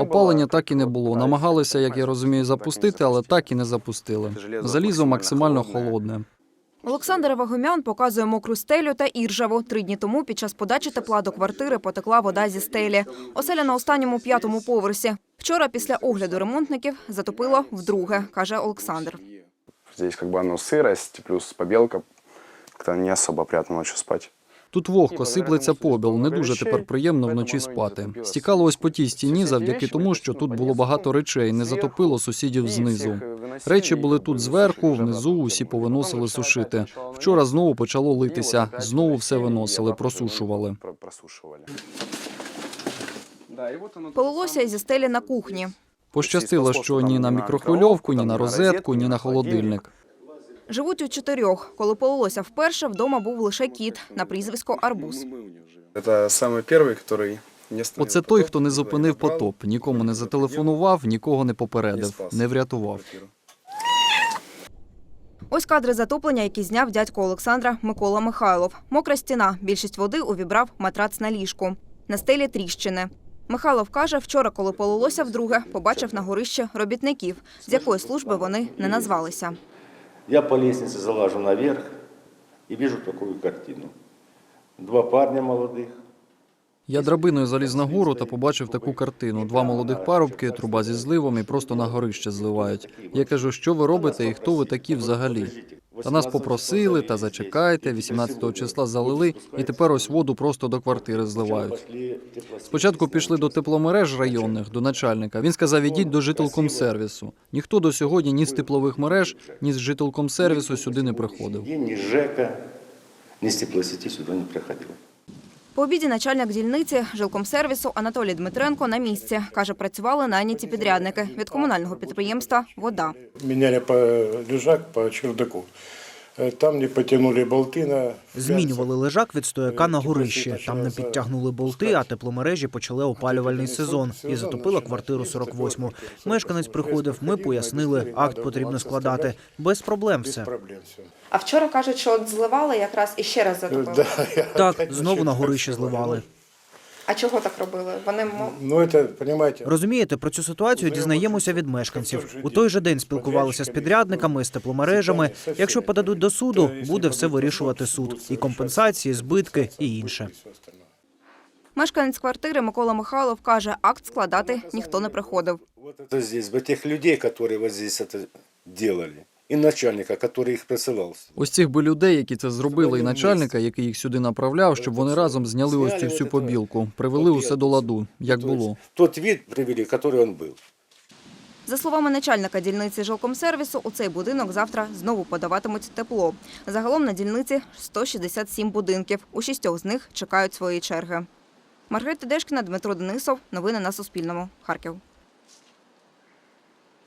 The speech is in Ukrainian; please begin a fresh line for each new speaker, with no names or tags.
Опалення так і не
Как
було.
вот
Намагалися, як я
пытались
розумію,
так и не
запустити, але
запустили.
так і не запустили.
Железо
Залізо
максимально
максимально
холодне.
холодне.
Олександр Вагомян показує мокру стелю та іржаву. Три дні тому під час подачі тепла до квартири потекла вода зі стелі. Оселя на останньому п'ятому поверсі. Вчора після огляду ремонтників затопило вдруге, каже Олександр.
Здесь как бы оно сырость, плюс побелка. Как-то не особо приятно ночью спать.
Тут вогко, сиплеться побіл, не дуже тепер приємно вночі спати. Стікало ось по тій стіні завдяки тому, що тут було багато речей, не затопило сусідів знизу. Речі були тут зверху, внизу усі повиносили сушити. Вчора знову почало литися, знову все виносили, просушували.
Полилося й зі стелі на кухні.
Пощастило, що ні на мікрохвильовку, ні на розетку, ні на холодильник.
Живуть у чотирьох. Коли полилося вперше, вдома був лише кіт на прізвисько Арбуз.
Это самый первый, который не остановил
Оце той,
потоп,
хто не
никого
зупинив
набрал.
потоп, нікому не зателефонував, нікого не попередив, не врятував.
Ось кадри затоплення, які зняв дядько Олександра Микола Михайлов. Мокра стіна. Більшість води увібрав матрац на ліжку. На стелі тріщини. Михайлов каже, вчора, коли полилося вдруге, побачив на горищі робітників, з якої служби вони не назвалися.
Я по лестнице залажу наверх и вижу такую картину. Два парня молодых.
Я драбиною заліз на гору та побачив таку картину. Два молодих парубки, труба зі зливом і просто на горище зливають. Я кажу, що ви робите і хто ви такі взагалі? Та нас попросили, та зачекайте, 18-го числа залили, і тепер ось воду просто до квартири зливають. Спочатку пішли до тепломереж районних, до начальника. Він сказав, ідіть до жителкомсервісу. Ніхто до сьогодні ні з теплових мереж, ні з жителкомсервісу сюди не приходив.
Ні з ЖЕКа, ні з теплосіті сюди не приходил.
По обіді начальник дільниці жилкомсервісу Анатолій Дмитренко на місці. Каже, працювали найняті підрядники від комунального підприємства «Вода».
Міняли по лежак по чердаку. Э, Там не потянули болты на
Змінювали лежак від стояка на горище. Там не підтягнули болти, а тепломережі почали опалювальний сезон і затопило квартиру 48-му. Мешканець приходив, ми пояснили, акт потрібно складати. Без проблем все.
А вчора кажуть, що от зливали якраз і ще раз
Да, я
Так, знову на горище зливали.
А чого так робили? Вони
Ну это, понимаете,
Розумієте, про цю ситуацію дізнаємося від мешканців. У той же день спілкувалися з підрядниками, з тепломережами. Якщо подадуть до суду, буде все вирішувати суд. І компенсації, збитки і інше.
Мешканець квартири Микола Михайлов каже, акт складати ніхто не приходив.
Вот это здесь, бы тех людей, которые вот здесь это делали, и начальника, который их присылал.
Ось цих би людей, які це зробили, і начальника, який їх сюди направляв, щоб вони разом зняли ось цю всю побілку, привели усе до ладу, як
То есть
було.
Тот вид привели, который он был.
За словами начальника дільниці жилкомсервісу, у цей будинок завтра знову подаватимуть тепло. Загалом на дільниці 167 будинків. У шістьох з них чекають свої черги. Маргарита Дешкіна, Дмитро Денисов. Новини на Суспільному. Харків.